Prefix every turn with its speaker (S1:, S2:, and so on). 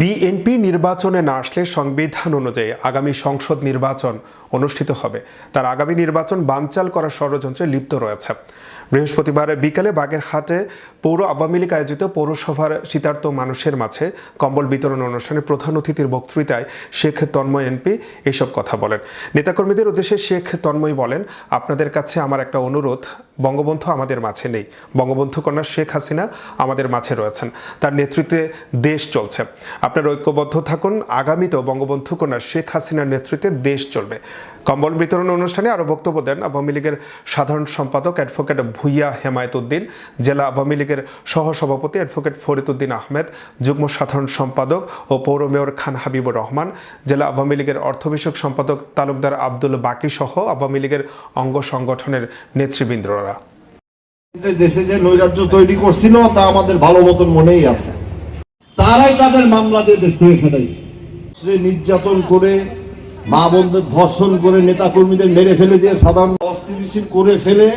S1: BNP নির্বাচনে না আসলে সংবিধান অনুযায়ী আগামী সংসদ নির্বাচন অনুষ্ঠিত হবে। তার আগামী নির্বাচন বানচাল করার ষড়যন্ত্রে লিপ্ত রয়েছে। বৃহস্পতিবার বিকালে বাগেরহাটে পৌর আওয়ামী লীগ আয়োজিত পৌরসভার শীতার্ত মানুষের মাঝে কম্বল বিতরণ অনুষ্ঠানে প্রধান অতিথির বক্তৃতায় শেখ তন্ময় এমপি এসব কথা বলেন। নেতাকর্মীদের উদ্দেশ্যে শেখ তন্ময় বলেন, আপনাদের কাছে আমার একটা অনুরোধ বঙ্গবন্ধু আমাদের মাঝে নেই। বঙ্গবন্ধু কন্যা শেখ হাসিনা আমাদের মাঝে রয়েছেন। তার নেতৃত্বে দেশ চলছে। আপনারা ঐক্যবদ্ধ থাকুন। আগামীতেও বঙ্গবন্ধু কন্যা শেখ হাসিনার নেতৃত্বে দেশ চলবে। কম্বল বিতরণ অনুষ্ঠানে আরও বক্তব্য দেন আওয়ামী লীগের সাধারণ সম্পাদক অ্যাডভোকেট ভুইয়া হেমায়েত উদ্দিন, জেলা আওয়ামী লীগের সহসভাপতি অ্যাডভোকেট ফরিদ উদ্দিন আহমেদ, যুগ্ম সাধারণ সম্পাদক ও পৌর মেয়র খান হাবিবুর রহমান, জেলা আওয়ামী লীগের অর্থ বিষয়ক সম্পাদক তালুকদার আব্দুল বাকি সহ আওয়ামী লীগের অঙ্গ সংগঠনের নেতৃবৃন্দরা।
S2: দেশে যে নৈরাজ্য তৈরি করছিল, তা আমাদের ভালো মতন মনেই আছে। তারাই তাদের মামলা দিয়ে দেশ থেকে খেদাই নির্যাতন করে, মা বোনদের ধর্ষণ করে, নেতাকর্মীদের মেরে ফেলে দিয়ে সাধারণ অস্থিতিশীল করে ফেলে